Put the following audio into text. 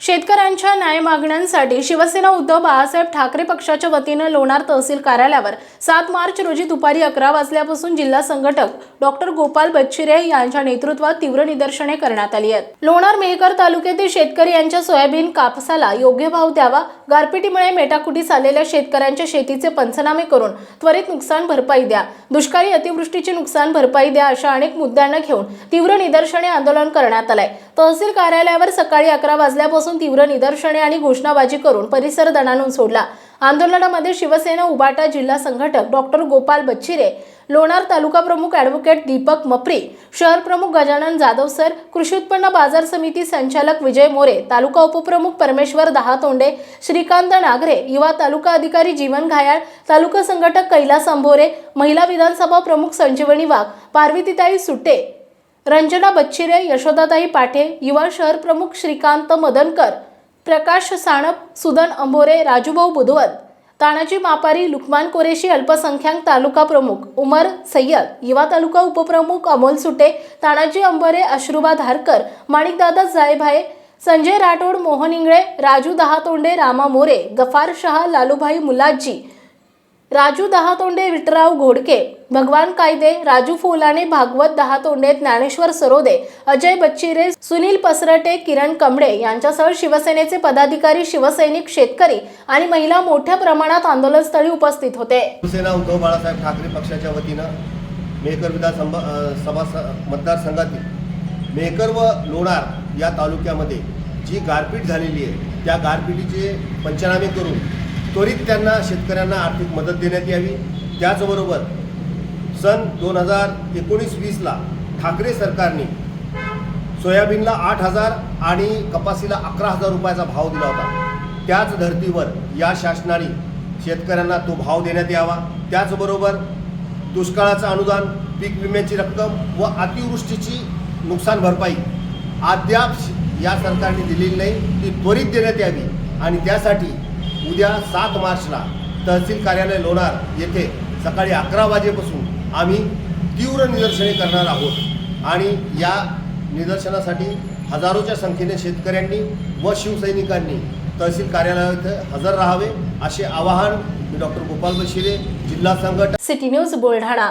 शेतकऱ्यांच्या न्याय मागण्यांसाठी शिवसेना उद्धव बाळासाहेब ठाकरे पक्षाच्या वतीनं लोणार तहसील कार्यालयावर सात मार्च रोजी दुपारी अकरा वाजल्यापासून जिल्हा संघटक डॉक्टर गोपाल बच्चिरे यांच्या नेतृत्वात तीव्र निदर्शने करण्यात आली आहेत. लोणार मेहकर तालुक्यातील शेतकरी यांच्या सोयाबीन कापसाला योग्य भाव द्यावा गारपिटीमुळे मेटाकुटीस आलेल्या शेतकऱ्यांच्या शेतीचे पंचनामे करून त्वरित नुकसान भरपाई द्या दुष्काळी अतिवृष्टीची नुकसान भरपाई द्या अशा अनेक मुद्द्यांना घेऊन तीव्र निदर्शने आंदोलन करण्यात आलंय. तहसील कार्यालयावर सकाळी अकरा वाजल्यापासून तीव्र निदर्शने आणि घोषणाबाजी करून परिसर दणाणून सोडला. आंदोलनामध्ये शिवसेना उबाटा जिल्हा संघटक डॉक्टर गोपाल बच्चिरे लोणार तालुका प्रमुख ॲडव्होकेट दीपक मप्री शहर प्रमुख गजानन जाधव सर कृषी उत्पन्न बाजार समिती संचालक विजय मोरे तालुका उपप्रमुख परमेश्वर दहातोंडे श्रीकांत नागरे युवा तालुका अधिकारी जीवन घायाळ तालुका संघटक कैलास अंभोरे महिला विधानसभा प्रमुख संजीवनी वाघ पार्वतीताई सुटे रंजना बच्चिरे यशोदाताई पाठे युवा शहर प्रमुख श्रीकांत मदनकर प्रकाश साणप सुदन अंबोरे राजूभाऊ बुधवत तानाजी मापारी लुकमान कोरेशी अल्पसंख्याक तालुका प्रमुख उमर सय्यद युवा तालुका उपप्रमुख अमोल सुटे तानाजी अंबरे अश्रुबा धारकर माणिकदादा जायभाये संजय राठोड मोहन इंगळे राजू दहातोंडे रामा मोरे गफार शहा लालूभाई मुलाजी राजू दहातोंडे विठराव घोडके भगवान कायदे राजू फुलाने भागवत दहातोंडे ज्ञानेश्वर सरोदे अजय बच्चिरे सुनील पसरटे किरण कमडे यांच्यासह शिवसेनेचे पदाधिकारी शिवसैनिक शेतकरी आणि महिला मोठ्या प्रमाणात आंदोलनस्थळी उपस्थित होते. शिवसेना उद्धव बाळासाहेब ठाकरे पक्षाच्या वतीनं मेकर विधानसभा सभा मतदारसंघातील मेकर व लोणार या तालुक्यामध्ये जी गारपीट झालेली आहे त्या गारपिटीचे पंचनामे करून त्वरित त्यांना शेतकऱ्यांना आर्थिक मदत देण्यात यावी. त्याचबरोबर सन दोन हजार एकोणीस वीसला ठाकरे सरकारने सोयाबीनला आठ हजार आणि कपासीला अकरा हजार रुपयाचा भाव दिला होता. त्याच धर्तीवर या शासनाने शेतकऱ्यांना तो भाव देण्यात यावा. त्याचबरोबर दुष्काळाचं अनुदान पीक विम्याची रक्कम व अतिवृष्टीची नुकसान भरपाई अद्याप श- या सरकारने दिलेली नाही. ती त्वरित देण्यात यावी आणि त्यासाठी उद्या सात मार्चला तहसील कार्यालय लोणार येथे सकाळी अकरा वाजेपासून आम्ही तीव्र निदर्शने करणार आहोत. आणि या निदर्शनासाठी हजारोच्या संख्येने शेतकऱ्यांनी व शिवसैनिकांनी तहसील कार्यालयात हजर राहावे असे आवाहन मी डॉक्टर गोपाल बशिरे जिल्हा संघटन. City news Buldhana.